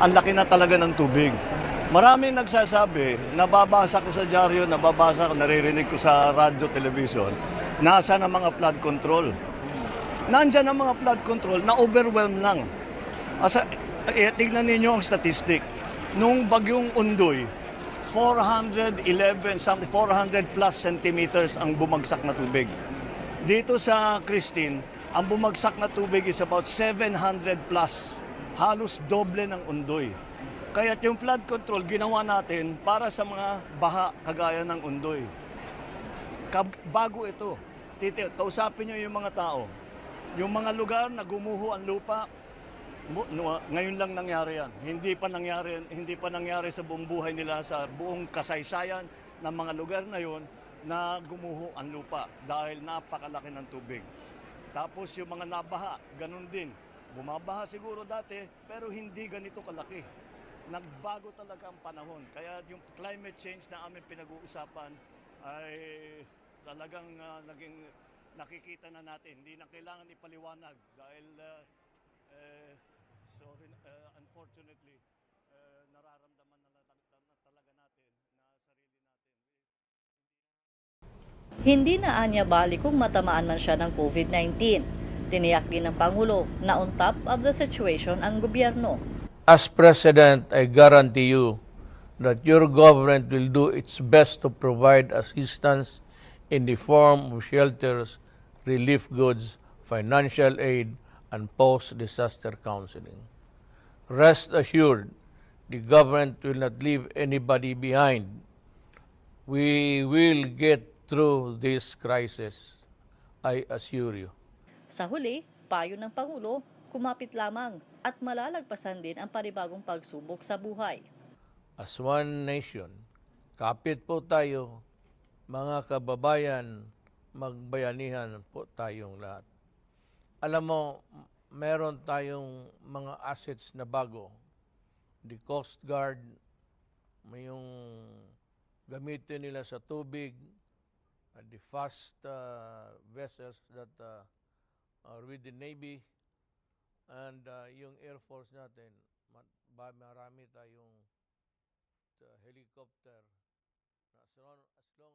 ang laki na talaga ng tubig. Maraming nagsasabi, nababasa ko sa dyaryo, nababasa ko, naririnig ko sa radyo, television, nasa na mga flood control. Nandyan ang mga flood control na overwhelm lang. Asa, eh, tignan ninyo ang statistic. Nung bagyong Undoy, 411, something, 400 plus centimeters ang bumagsak na tubig. Dito sa Christine, ang bumagsak na tubig is about 700 plus. Halos doble ng Undoy. Kaya yung flood control ginawa natin para sa mga baha kagaya ng Undoy. Bago ito, titi, kausapin nyo yung mga tao. Yung mga lugar na gumuho ang lupa, ngayon lang nangyari yan. Hindi pa nangyari, hindi pa nangyari sa buong buhay nila sa buong kasaysayan ng mga lugar na yon na gumuho ang lupa dahil napakalaki ng tubig. Tapos yung mga nabaha, ganun din. Bumabaha siguro dati, pero hindi ganito kalaki. Nagbago talaga ang panahon. Kaya yung climate change na aming pinag-uusapan ay talagang ah, naging nakikita na natin. Hindi na kailangan ipaliwanag dahil ah, eh, sorry, uh, unfortunately, uh, nararamdaman na, na, na, na talaga natin na sarili natin. Hindi na anya bali kung matamaan man siya ng COVID-19. Tiniyak din ng Pangulo na on top of the situation ang gobyerno. As President, I guarantee you that your government will do its best to provide assistance in the form of shelters, relief goods, financial aid, and post-disaster counseling. Rest assured, the government will not leave anybody behind. We will get through this crisis, I assure you. Sa huli, payo ng Pangulo, kumapit lamang at malalagpasan din ang panibagong pagsubok sa buhay. As one nation, kapit po tayo, mga kababayan, magbayanihan po tayong lahat. Alam mo, meron tayong mga assets na bago. The Coast Guard, may yung gamitin nila sa tubig, uh, the fast uh, vessels that uh, with the Navy, and uh, yung Air Force natin, marami tayong uh, helicopter. As long as, long